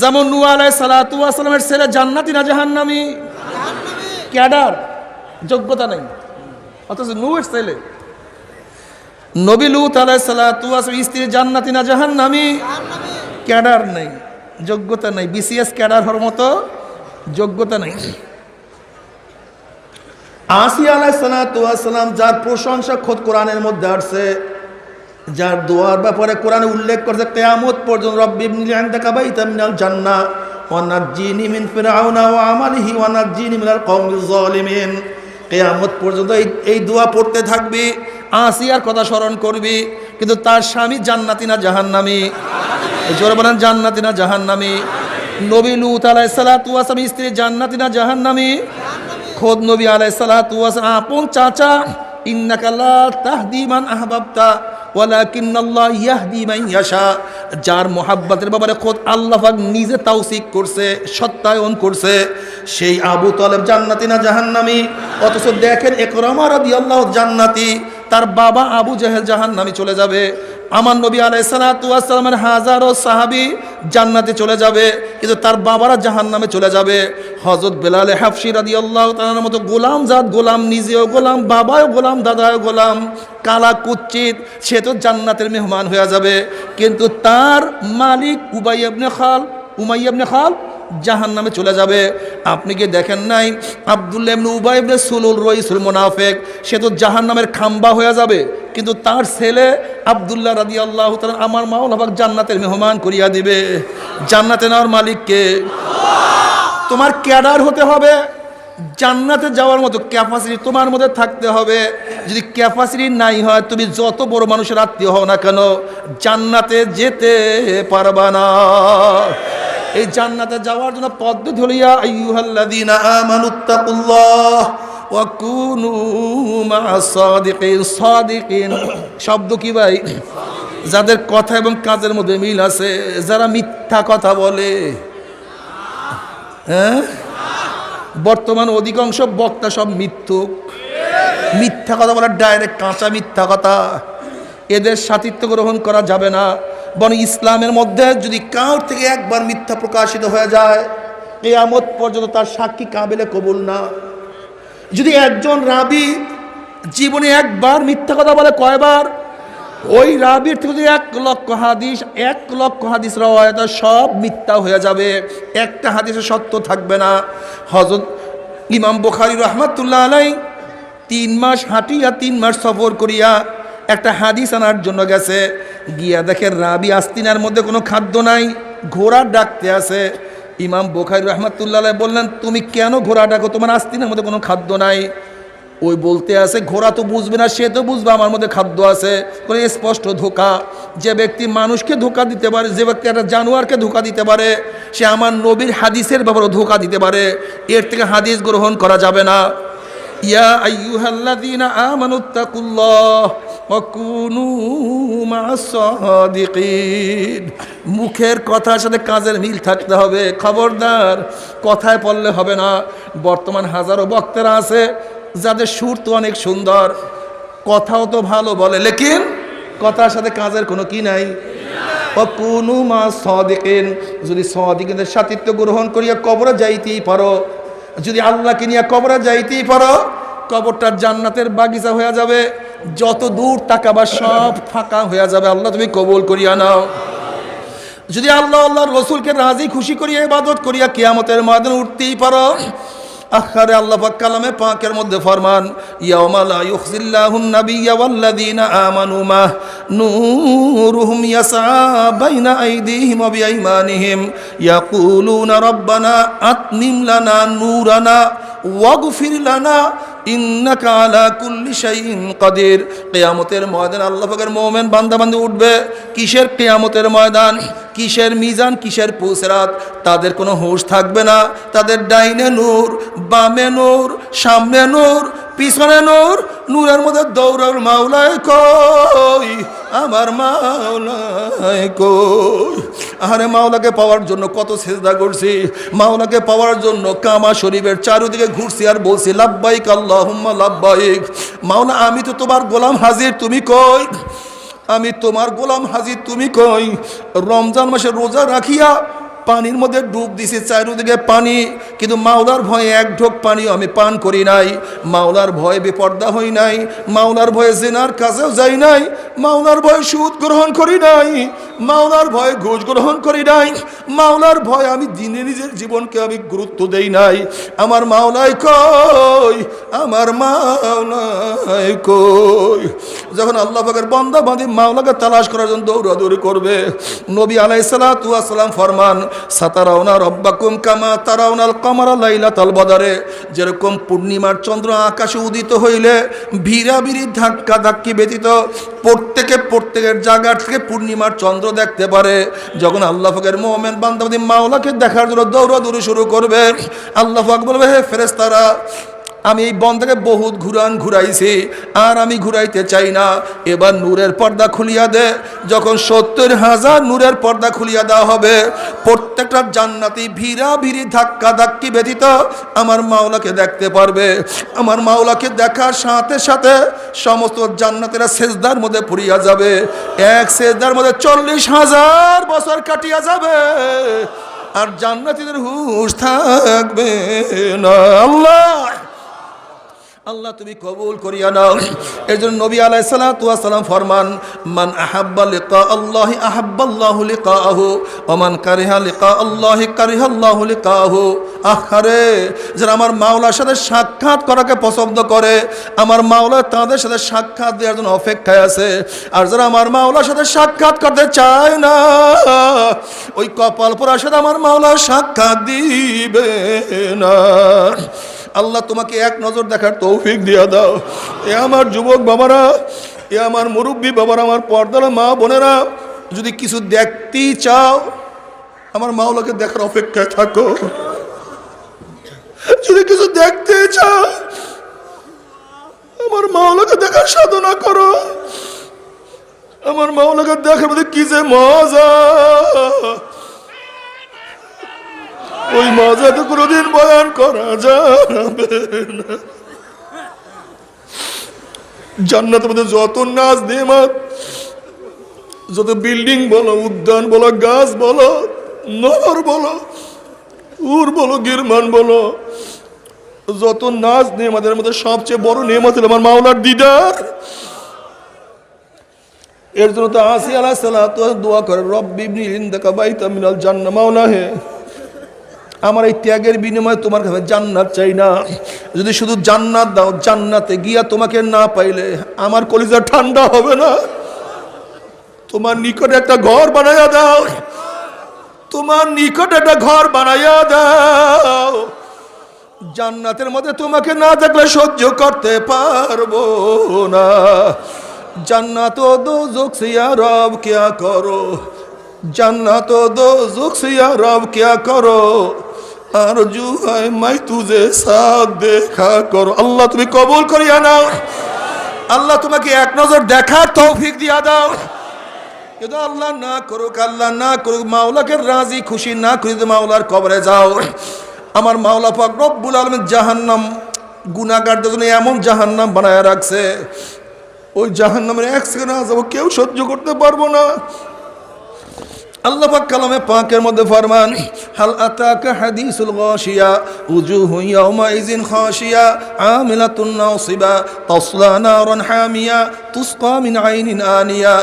যেমন নু আলাই সালাতু আসলামের ছেলে জান্নাতি না জাহান্নামি? ক্যাডার। যোগ্যতা নেই। অথচ নুয়ের ছেলে। নবী লুত আলাই সালাতু আসলাম স্ত্রী জান্নাতি না জাহান্নামি? ক্যাডার নেই। যোগ্যতা নেই। বিসিএস ক্যাডার হওয়ার মতো যোগ্যতা নেই। আসি আলাই সালাম যার প্রশংসা খোদ কোরআনের মধ্যে আসছে যার দোয়ার ব্যাপারে কোরআনে উল্লেখ করছে, কেয়ামত পর্যন্ত রব্বি ইবনি আনতাকা বাইতাম মিনাল জান্নাহ ওয়া নাজ্জিনি মিন ফিরআউনা ওয়া আমালিহি ওয়া নাজ্জিনি মিনাল কেয়ামত পর্যন্ত এই এই দোয়া পড়তে থাকবি, আসিয়ার কথা স্মরণ করবি, কিন্তু তার স্বামী জান্নাতি না জাহান্নামী। জোরে বলেন, জান্নাতি না জাহান্নামী। নবী লুত আলাইহিস স্ত্রী জান্নাতি না জাহান্নামী? খোদ নবী আলাই সালাতু আপন চাচা, ইন্নাকা লা তাহদি মান আহবাবতা। যার মোহাব্বতের ব্যাপারে খোদ আল্লাহাক নিজে তাওসিক করছে, সত্যায়ন করছে, সেই আবু তালেব জান্নাতি না জাহান্নামি? অথচ দেখেন একরামা রাদিয়াল্লাহু জান্নাতি। তার বাবা আবু জাহেল জাহান নামে চলে যাবে। আমার নবী আলাই সালাতামের হাজারো সাহাবি জান্নাতে চলে যাবে, কিন্তু তার বাবারা জাহান নামে চলে যাবে। হজরত বেলালে হাফসি রাদি আল্লাহ তালার মতো গোলাম জাত, গোলাম নিজেও গোলাম, বাবাও গোলাম, দাদাও গোলাম, কালা কুচ্ছিত সে তো জান্নাতের মেহমান হয়ে যাবে। কিন্তু তার মালিক উবাই আবনে খাল উমাই আবনে খাল জাহান নামে চলে যাবে। আপনি কি দেখেন নাই? আবদুল্লাহ সে তো জাহান নামের খাম্বা হয়ে যাবে। কিন্তু তার ছেলে আবদুল্লাহ রাদি আল্লাহ আমার মাওলা পাক জান্নাতের মেহমান করিয়া দিবে। জান্নাতে নেওয়ার মালিককে তোমার ক্যাডার হতে হবে। জান্নাতে যাওয়ার মতো ক্যাপাসিটি তোমার মধ্যে থাকতে হবে। যদি ক্যাপাসিটি নাই হয়, তুমি যত বড় মানুষের আত্মীয় হও না কেন, জান্নাতে যেতে পারবা না। এই জান্নাতে যাওয়ার জন্য পদ্ধতি হলো, ইয়া আমানুত্তাকুল্লাহ ওয়া কুনু মা'আস সাদিকিন শব্দ কি ভাই? যাদের কথা এবং কাজের মধ্যে মিল আছে, যারা মিথ্যা কথা বলে। হ্যাঁ? বর্তমান অধিকাংশ বক্তা সব মিথ্যুক। মিথ্যা কথা বলার ডাইরেক্ট কাঁচা মিথ্যা কথা। এদের সাথিত্ব গ্রহণ করা যাবে না। বরং ইসলামের মধ্যে যদি কাউর থেকে একবার মিথ্যা প্রকাশিত হয়ে যায়, কেয়ামত পর্যন্ত তার সাক্ষী কাবেলে কবুল না। যদি একজন রাবি জীবনে একবার মিথ্যা কথা বলে কয়বার, ওই রাবির থেকে যদি এক লক্ষ হাদিস, এক লক্ষ হাদিস রওয়ায়ত সব মিথ্যা হয়ে যাবে। একটা হাদিসে সত্য থাকবে না। হজরত ইমাম বুখারি রহমাতুল্লাহ আলাই তিন মাস হাঁটিয়া, তিন মাস সফর করিয়া একটা হাদিস আনার জন্য গেছে। গিয়া দেখে রাবি আস্তিনার মধ্যে কোনো খাদ্য নাই ঘোড়া ডাকতে আছে। ইমাম বোখারি রহমাতুল্লাহ বললেন, তুমি কেন ঘোড়া ডাকো? তোমার আস্তিনার মধ্যে কোনো খাদ্য নাই। ওই বলতে আছে, ঘোড়া তো বুঝবে না, সে তো বুঝবে আমার মধ্যে খাদ্য আছে। কোনো স্পষ্ট ধোকা। যে ব্যক্তি মানুষকে ধোকা দিতে পারে, যে ব্যক্তি একটা জানোয়ারকে ধোকা দিতে পারে, সে আমার নবীর হাদিসের ব্যাপারে ধোকা দিতে পারে। এর থেকে হাদিস গ্রহণ করা যাবে না। ইয়া আইয়ুহাল্লাযীনা আমানুত্তাকুল্লাহ মুখের কথার সাথে কাজের মিল থাকতে হবে। খবরদার, কথায় পড়লে হবে না। বর্তমান হাজারো বক্তারা আছে, যাদের সুর তো অনেক সুন্দর। কথাও তো ভালো বলে। লেকিন কথার সাথে কাজের কোনো কি নাই। কোনো মা সদিকেন। যদি সদিকের সাতিত্ব গ্রহণ করিয়া কবরে যাইতেই পারো, যদি আল্লাহকে নিয়ে কবরে যাইতেই পারো, কবরটা জান্নাতের বাগিচা হয়ে যাবে। যত দূর তাকাবা, সব ফাঁকা হয়ে যাবে। আল্লাহ, তুমি কবুল করিয়া নাও। যদি আল্লাহ, আল্লাহর রসুলকে রাজি, খুশি করিয়া, ইবাদত করিয়া কিয়ামতের ময়দানে উঠতেই পারো আখারে আল্লাহ পাক কালামে পাকের মধ্যে ফরমান, ইয়াউমা লা ইউখজিল্লাহুন নাবিয়্যা ওয়াল্লাযীনা আমানু মা নূরুহুম ইয়াসা বাইনা আইদিহিম ওয়া বিআইমানিহিম, ইয়াকুলুনা রাব্বানা আতমিম লানা নূরানা ওয়াগফির লানা ইন্নাকা আলা কুল্লি শাইইন ময়দান আল্লাহ পাকের মুমিন বান্দা উঠবে। কিসের কিয়ামতের ময়দান? কিসের মিজান? কিসের পুসরাত? তাদের কোনো হুঁশ থাকবে না। তাদের ডাইনে নূর, বামে নূর, সামনে নূর, পিছনে নূর, নূরের মধ্যে দৌড়ার মাওলায় কই? আমার মাওলা কই? আরে মাওলাকে পাওয়ার জন্য কত চেষ্টা করছি। মাওলাকে পাওয়ার জন্য কামা শরীফের চারিদিকে ঘুরছি আর বলছি লাভবাইক আল্লাহুম্মা লাভবাইক মাওলা, আমি তো তোমার গোলাম হাজির, তুমি কই? আমি তোমার গোলাম হাজির, তুমি কই? রমজান মাসে রোজা রাখিয়া পানির মধ্যে ডুব দিছি, চারিদিকে পানি, কিন্তু মাওলার ভয়ে এক ঢোক পানিও আমি পান করি নাই। মাওলার ভয়ে বেপর্দা হই নাই, মাওলার ভয়ে জেনার কাছেও যাই নাই, মাওলার ভয়ে সুদ গ্রহণ করি নাই, মাওলার ভয়ে ঘুষ গ্রহণ করি নাই, মাওলার ভয়ে আমি দিনে নিজের জীবনকে আমি গুরুত্ব দেই নাই। আমার মাওলাই কই? আমার মাওলাই কই? যখন আল্লাহ পাকের বন্দা বাঁধি মাওলাকে তালাশ করার জন্য দৌড়াদৌড়ি করবে, নবী আলাই সালাম ফরমান সাতারাউনা রব্বাকুম কামা তারাউনাল কামারা লাইলা তাল বদারে। যেরকম পূর্ণিমার চন্দ্র আকাশে উদিত হইলে ভিড়াভিড়ি ধাক্কা ধাক্কি ব্যতীত প্রত্যেকে প্রত্যেকের জায়গা থেকে পূর্ণিমার চন্দ্র দেখতে পারে। যখন আল্লাহ ফকের মোহামেন বান্দাবাদী মাওলাকে দেখার জন্য দৌড়াদৌড়ি শুরু করবে, আল্লাহ ফাক বলবে, হে ফেরেস্তারা আমি এই বন্ধাকে বহুত ঘুরান ঘুরাইছি, আর আমি ঘুরাইতে চাই না। এবার নূরের পর্দা খুলিয়া দে। যখন সত্তর হাজার নূরের পর্দা খুলিয়া দেওয়া হবে, প্রত্যেকটা জান্নাতি ভিড়া ভিড়ি ধাক্কা ধাক্কি ব্যতীত আমার মাওলাকে দেখতে পারবে। আমার মাওলাকে দেখার সাথে সাথে সমস্ত জান্নাতেরা সেজদার মধ্যে পড়িয়া যাবে। এক সেজদার মধ্যে চল্লিশ হাজার বছর কাটিয়া যাবে। আর জান্নাতীদের হুশ থাকবে না। আল্লাহ! আল্লাহ তুমি কবুল করিয়া নাও। এর জন্য নবী আলাই সালাম ফরমান, মান আহাব্বা লিকা আল্লাহি আহাব্বাল্লাহু লিকাহু ওমান কারিহা লিকা আল্লাহি কারিহা আল্লাহু লিকাহু আহারে যারা আমার মাওলার সাথে সাক্ষাৎ করাকে পছন্দ করে, আমার মাওলা তাদের সাথে সাক্ষাৎ দেওয়ার জন্য অপেক্ষায় আছে। আর যারা আমার মাওলার সাথে সাক্ষাৎ করতে চায় না, ওই কপাল পরার সাথে আমার মাওলা সাক্ষাৎ দিবে না। আল্লাহ তোমাকে এক নজর দেখার তৌফিক দিয়া দাও। এ আমার যুবক বাবারা, এ আমার মুরব্বী বাবারা, আমার পর্দারা মা বোনেরা, যদি কিছু দেখতেই চাও, আমার মাওলাকে দেখার অপেক্ষায় থাকো। যদি কিছু দেখতে চাও, আমার মাওলাকে দেখার সাধনা করো। আমার মাওলাকে দেখার মধ্যে কি যে মজা। ওই মজা তো কোনোদিন বয়ান করা যাবে না। জান্নাতের মধ্যে যত নাচ নেমাত যত বিল্ডিং বলো, উদ্যান বলো, গাছ বলো নহর বলো, উর বলো, গিরমান বলো, যত নাচ নেমাতের মধ্যে সবচেয়ে বড় নেমাত হলো আমার মাওলার দিদার। এর জন্য তো আসি আলাহ সাল্লাহ দোয়া করে রব্বি দেখা বাইতা মিনাল জান্না মাওলা হে আমার এই ত্যাগের বিনিময়ে তোমার কাছে জান্নাত চাই না। যদি শুধু জান্নাত দাও, জান্নাতে গিয়া তোমাকে না পাইলে আমার কলিজা ঠান্ডা হবে না। তোমার নিকটে একটা ঘর বানাইয়া দাও। তোমার নিকটে একটা ঘর বানাইয়া দাও। জান্নাতের মধ্যে তোমাকে না দেখলে সহ্য করতে পারব না। জান্নাত ও দো জোকসিয়া রব কিয়া করো। জান্নাত ও দো জোকসিয়া রব কিয়া করো। আর জু হয় মাই তুজে সাথ দেখা করো। আল্লাহ, তুমি কবুল করিয়া নাও। আল্লাহ, তোমাকে এক নজর দেখার তৌফিক দিয়া দাও। কিন্তু আল্লাহ না করুক, আল্লাহ না করুক, মাওলাকে রাজি, খুশি না করি মাওলার কবরে যাও। আমার মাওলা পাক রব্বুল আলমের জাহান্নাম গুনাগারদের জন্য এমন জাহান্নাম বানায় রাখছে। ওই জাহান্নামের এক সেকেন্ড যাব কেউ সহ্য করতে পারব না। আল্লাহ পাক কালামে পাকের মধ্যে ফরমান, হাল আতাকা হাদিসুল গাশিয়া উজুহু ইয়াউমা ইযিন খাশিয়া, আমিলাতুন নাসিবা, তাসলা নারান হামিয়া, তুসকা মিন আইনিন আনিয়া।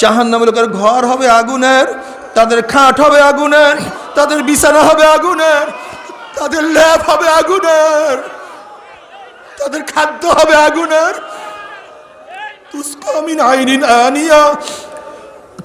জাহান্নামের লোকের ঘর হবে আগুনের, তাদের খাট হবে আগুনের, তাদের বিছানা হবে আগুনের, তাদের ল্যাপ হবে আগুনের, তাদের খাদ্য হবে আগুনের। তুসকা মিন আইনিন আনিয়া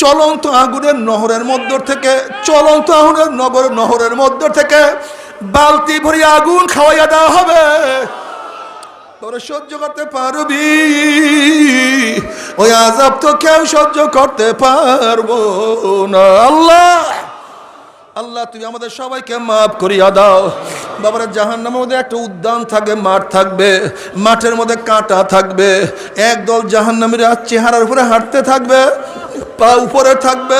চলন্ত আগুনের নহরের মধ্য থেকে, চলন্ত আগুনের নগর নহরের মধ্য থেকে বালতি ভরি আগুন খাওয়াইয়া দেওয়া হবে। তোরা সহ্য করতে পারবি, ওই আজাব তো কেউ সহ্য করতে পারব না। আল্লাহ আল্লাহ, তুমি আমাদের সবাইকে মাফ করিয়া দাও। বাবার, জাহান্নামের মধ্যে একটা উদ্যান থাকবে, মাঠ থাকবে, মাঠের মধ্যে কাঁটা থাকবে, একদল জাহান্নামীরা চেহারার উপরে হাঁটতে থাকবে, পা উপরে থাকবে,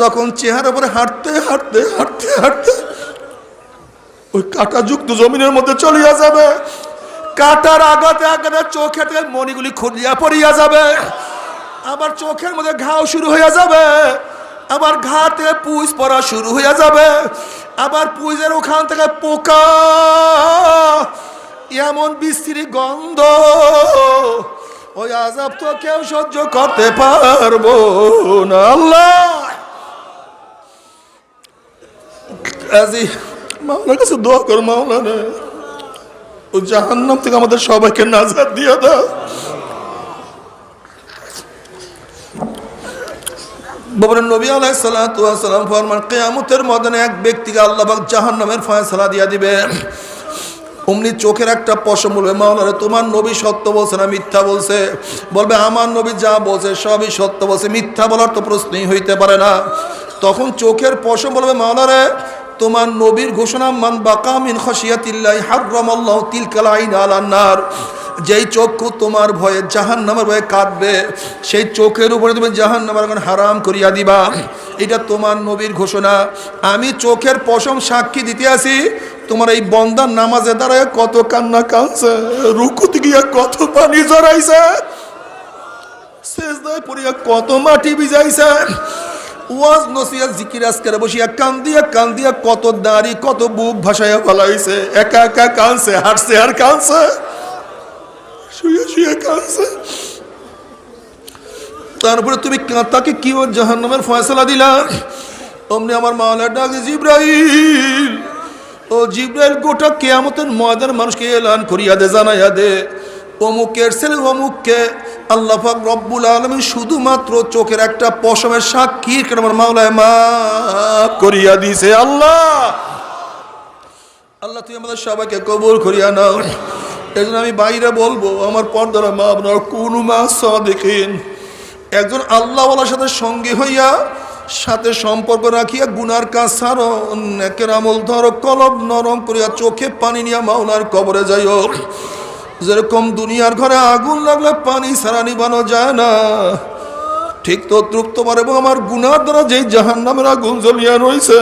যখন চেহারার উপরে হাঁটতে হাঁটতে হাঁটতে হাঁটতে, ওই কাঁটা যুক্ত জমিনের মধ্যে চলিয়া যাবে। কাঁটার আগাতে আগাতে চোখের থেকে মণিগুলি খুলিয়া পড়িয়া যাবে। আবার চোখের মধ্যে ঘাও শুরু হইয়া যাবে। আবার ঘাতে পুষ পড়া শুরু হয়ে যাবে। আবার পুজের ওখান থেকে পোকা। এমন বিশ্রী গন্ধ। ওই আজাব তো কেউ সহ্য করতে পারব না। আল্লাহ! কাছে দোয়া কর মাওলা রে ও জাহান্নাম থেকে আমাদের সবাইকে নাজার দিয়ে দাও। আলাই এক ব্যক্তিকে দিয়া দিবে। অমনি চোখের একটা বলবে তোমার নবী বলছে না মিথ্যা বলছে? বলবে, আমার নবী যা বলছে সবই বলছে, মিথ্যা বলার তো প্রশ্নই হইতে পারে না। তখন চোখের পশম বলবে মাওলারে তোমার নবীর ঘোষণা, মান বাকামিন খসিয়াতিল্লাহ হার্রমাল্লাহ তিলকাল আইন আলান্নার যেই চক্ষু তোমার ভয়ে জাহান নামের ভয়ে কাঁদবে, সেই চোখের উপরে তুমি জাহান নামার এখন হারাম করিয়া দিবা। এটা তোমার নবীর ঘোষণা। আমি চোখের পশম সাক্ষী দিতে আসি তোমার এই বন্দার নামাজে দাঁড়ায় কত কান্না কাঁদছে, রুকুত গিয়া কত পানি জড়াইছে শেষদায় পড়িয়া কত মাটি ভিজাইছে ওয়াজ নসিয়া জিকির, আজকারে বসিয়া কান্দিয়া কান্দিয়া কত দাড়ি, কত বুক ভাসাইয়া ফলাইছে। একা একা কানছে হাঁটছে আর কানছে শুয়ে শুয়ে কানছে তারপরে তুমি তাকে কি ওর জাহান্নামের ফয়সলা দিলা? অমনি আমার মাওলা ডাকে জিব্রাইল, ও জিব্রাইল, গোটা কেয়ামতের ময়দান মানুষকে এলান করিয়া দে, জানাইয়া দে। অমুকের ছেলে অমুককে আল্লাহ পাক রব্বুল আলমী শুধুমাত্র চোখের একটা পশমের সাক্ষী আমার মাওলায় মা করিয়া দিছে আল্লাহ। আল্লাহ তুই আমাদের সবাইকে কবুল করিয়া নাও। এই জন্য আমি বাইরে বলব, আমার পর্দারা মা আপনার কোন মা দেখেন একজন আল্লাহ আল্লাহওয়ালার সাথে সঙ্গী হইয়া, সাথে সম্পর্ক রাখিয়া গুনার কাজ ছাড়ো আমল ধরো, কলব নরম করিয়া চোখে পানি নিয়া মাওলার কবরে যাইও। যেরকম দুনিয়ার ঘরে আগুন লাগলে পানি ছাড়া নিবানো যায় না। ঠিক তো তৃপ্ত পারে আমার গুনার দ্বারা যেই জাহান নামের আগুন জ্বলিয়া রয়েছে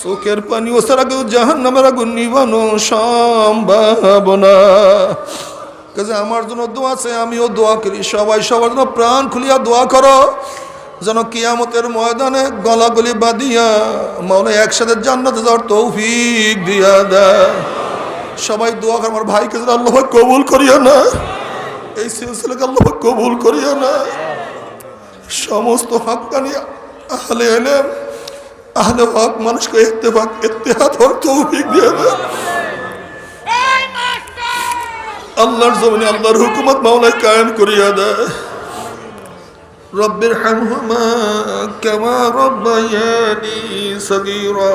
চোখের পানি ও ছাড়া কেউ জাহান নামের আগুন নিবানো সম্ভব না। কাজে আমার জন্য দোয়া আছে আমিও দোয়া করি, সবাই সবার জন্য প্রাণ খুলিয়া দোয়া করো, যেন কিয়ামতের ময়দানে গলাগলি বাঁধিয়া মনে একসাথে জান্নাতে যাওয়ার তৌফিক দিয়া দেয়। সবাই দোয়া করে, আমার ভাইকে যেন আল্লাহ কবুল করিয়া না। এই সিলসিলাকে আল্লাহ কবুল করিয়া না। সমস্ত হাক্কানি আহলে এলেম, আহলে হক মানুষকে ইত্তেফাক, ইত্তেহাদ হওয়ার তৌফিক দিয়ে দেয় আল্লাহর জমিনে আল্লাহর হুকুমত মাওলায় কায়েম করিয়া দেয়। রব্বির হামহুমা কামা রব্বায়ানি সগীরা।